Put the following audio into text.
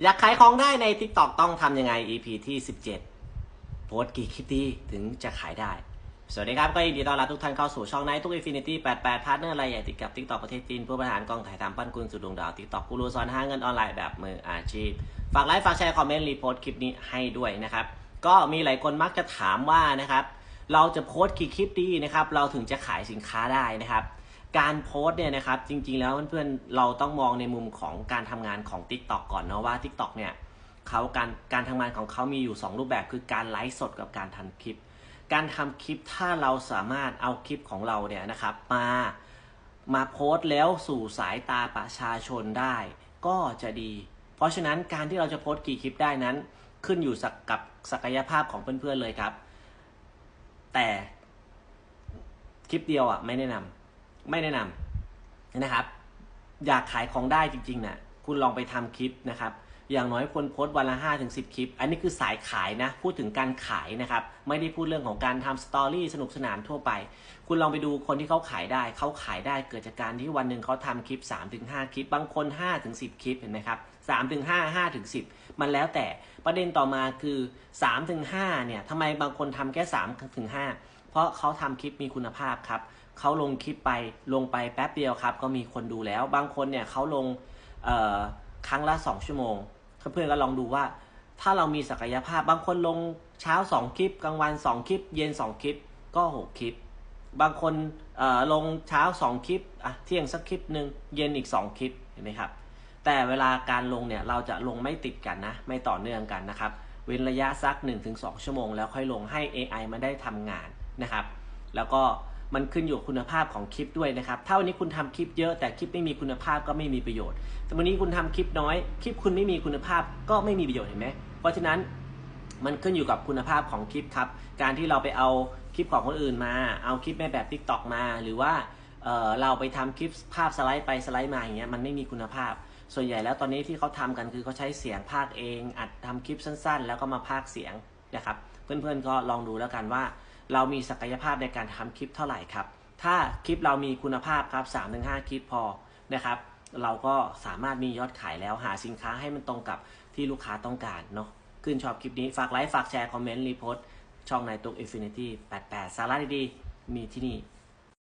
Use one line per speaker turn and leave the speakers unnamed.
อยากขายของได้ใน TikTok ต้องทำยังไง EP ที่ 17 โพสกี่คลิปดีถึงจะขายได้ สวัสดีครับ ก็ยินดีต้อนรับทุกท่านเข้าสู่ช่องไนทุก Infinity 88 Partner รายใหญ่ติดกับ TikTok ประเทศจีนผู้บริหารกองถ่ายทำปั้นกุลสุดดวงดาว TikTok กูรูสอนหาเงินออนไลน์แบบมืออาชีพ ฝากไลค์ฝากแชร์คอมเมนต์รีโพสคลิปนี้ให้ด้วยนะครับ ก็มีหลายคนมักจะถามว่านะครับเราจะโพสกี่คลิปดีนะครับเราถึงจะขายสินค้าได้นะครับ การโพสเนี่ยนะครับจริงๆแล้วเพื่อนๆเราต้องมองในมุมของการทำงานของ TikTok ก่อนเนาะว่า TikTok เนี่ยเขาการการทำงานของเขามีอยู่ 2 รูปแบบคือการไลฟ์สดกับการทำคลิป การทำคลิปถ้าเราสามารถเอาคลิปของเราเนี่ยนะครับมามาโพสต์แล้วสู่สายตาประชาชนได้ ก็จะดี เพราะฉะนั้นการที่เราจะโพสต์กี่คลิปได้นั้น ขึ้นอยู่กกับศักยภาพของเพื่อนๆเลยครับ แต่คลิปเดียวอะไม่แนะนำ ไม่แนะนำนะครับ อยากขายของได้จริงๆนะ่ะ คุณลองไปทำคลิปนะครับ อย่างน้อยควรโพสต์วันละ5ถึง10 คลิป อันนี้คือสายขายนะ พูดถึงการขายนะครับ ไม่ได้พูดเรื่องของการทำสตอรี่สนุกสนานทั่วไป คุณลองไปดูคนที่เขาขายได้ เขาขายได้เกิดจากการที่วันหนึ่งเขาทำคลิป 3-5 คลิป บางคน5ถึง10 คลิปเห็นไหมครับ3ถึง5 5ถึง10มันแล้วแต่ประเด็นต่อมาคือ3ถึง5เนี่ยทำไมบางคนทำแค่3ถึง5เพราะเขาทำคลิปมีคุณภาพครับเขาลงคลิปไปลงไปแป๊บเดียวครับ ก็มีคนดูแล้ว บางคนเนี่ยเขาลง ครั้งละ2ชั่วโมง เพื่อนๆก็ลองดูว่าถ้าเรามีศักยภาพบางคนลงเช้า2คลิปกลางวัน2คลิป เย็น2คลิปก็6คลิป บางคนเออลงเช้า2คลิปอะเที่ยงสักคลิปหนึ่งเย็นอีก2คลิปเห็นไหมครับแต่เวลาการลงเนี่ยเราจะลงไม่ติดกันนะไม่ต่อเนื่องกันนะครับเว้นระยะสัก 1-2 ชั่วโมง แล้วค่อยลงให้ AI มันได้ทำงานนะครับ แล้วก็ มันขึ้นอยู่คุณภาพของคลิปด้วยนะครับ ถ้าวันนี้คุณทำคลิปเยอะแต่คลิปไม่มีคุณภาพก็ไม่มีประโยชน์ แต่วันนี้คุณทำคลิปน้อย คลิปคุณไม่มีคุณภาพก็ไม่มีประโยชน์เห็นไหมเพราะฉะนั้นมันขึ้นอยู่กับคุณภาพของคลิปครับ การที่เราไปเอาคลิปของคนอื่นมา เอาคลิปในแบบ Tik t o อกมา หรือว่าเเราไปทำคลิปภาพสไลด์ไปสไลด์มาอย่างเงี้ยมันไม่มีคุณภาพ ส่วนใหญ่แล้วตอนนี้ที่เขาทำกันคือเขาใช้เสียงภาคเอง อัดทำคลิปสั้น ๆ แล้วก็มาภาคเสียงนะครับ เพื่อนๆก็ลองดูแล้วกันว่า เรามีศักยภาพในการทำคลิปเท่าไหร่ครับ ถ้าคลิปเรามีคุณภาพครับ3-5 คลิปพอนะครับ เราก็สามารถมียอดขายแล้วหาสินค้าให้มันตรงกับที่ลูกค้าต้องการเนาะขึ้นชอบคลิปนี้ฝากไลค์ ฝากแชร์ คอมเมนต์ รีโพสต์ช่องในตุ๊ก Infinity 88สาระดีๆ มีที่นี่